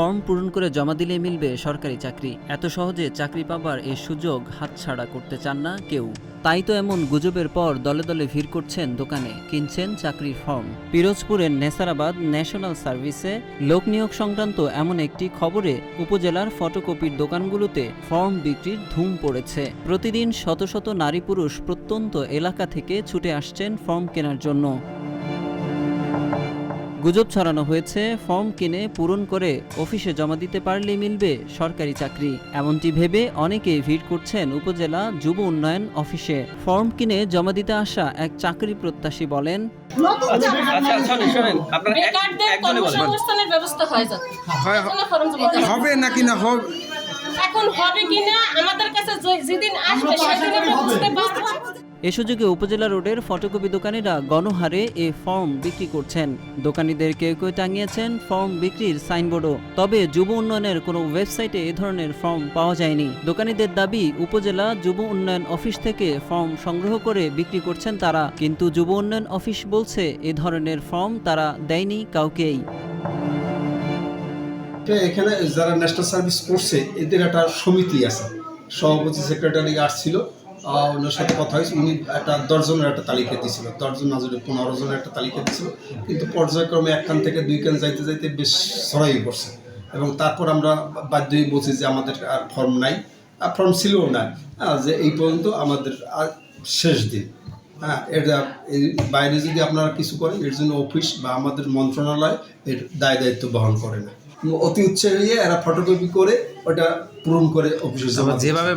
Form পূরণ করে জমা দিলে মিলবে সরকারি চাকরি। এত সহজে চাকরি পাবার এই সুযোগ হাতছাড়া করতে চান না কেউ। তাই তো এমন গুজবের পর দলে দলে ভিড় করছেন দোকানে, কিনছেন চাকরির ফর্ম। পিরোজপুরের নেসারাবাদ ন্যাশনাল সার্ভিসে লোক নিয়োগ সংক্রান্ত এমন একটি খবরে উপজেলার ফটোকপির দোকানগুলোতে ফর্ম বিক্রির ধুম পড়েছে। প্রতিদিন শত শত নারী পুরুষ প্রত্যন্ত এলাকা থেকে ছুটে আসছেন ফর্ম কেনার জন্য। গুজব ছড়ানো হয়েছে ফর্ম কিনে পূরণ করে অফিসে জমা দিতে পারলেই মিলবে সরকারি চাকরি। এমনটি ভেবে অনেকে ভিড় করছেন উপজেলা যুব উন্নয়ন অফিসে। ফর্ম কিনে জমা দিতে আসা এক চাকরি প্রত্যাশী বলেন আচ্ছা হবে। হবে নাকি না হবে এখন হবে কিনা আমাদের কাছে যেদিন আসবে সেদিন আমরা বুঝতে পারব। এ সুযোগে উপজেলা রোডের ফটোকপি দোকানিরা গণহারে এ ফর্ম বিক্রি করছেন। দোকানিদের কেউ কেউ টাঙিয়েছেন ফর্ম বিক্রির সাইনবোর্ডও। তবে যুব উন্নয়নের কোনো ওয়েবসাইটে এ ধরনের ফর্ম পাওয়া যায়নি। দোকানিদের দাবি, উপজেলা যুব উন্নয়ন অফিস থেকে ফর্ম সংগ্রহ করে বিক্রি করছেন তারা। কিন্তু যুব উন্নয়ন অফিস বলছে, এ ধরনের ফর্ম তারা দেয়নি কাউকেই। এখানে যারা ন্যাশনাল সার্ভিস করছে, এদের একটা সমিতি আছে। সভাপতি সেক্রেটারি আসছিল ওনার সাথে কথা হয়েছে। উনি একটা দশজনের একটা তালিকা দিয়েছিল। দশজন না যদি পনেরো জনের একটা তালিকা দিয়েছিল। কিন্তু পর্যায়ক্রমে এক কান থেকে দুই কান যাইতে যাইতে বেশ ছড়াই পড়ছে। এবং তারপর আমরা বাধ্যই বলছি যে আমাদের আর ফর্ম নাই। আর ফর্ম ছিলও না। যে এই পর্যন্ত আমাদের আর শেষ দিন। হ্যাঁ এটা এই বাইরে যদি আপনারা কিছু করেন এর জন্য অফিস বা আমাদের মন্ত্রণালয় এর দায় দায়িত্ব বহন করে না। অতি উৎসাহী এরা ফটোকপি করে ওটা পূরণ করে অফিসে যেভাবে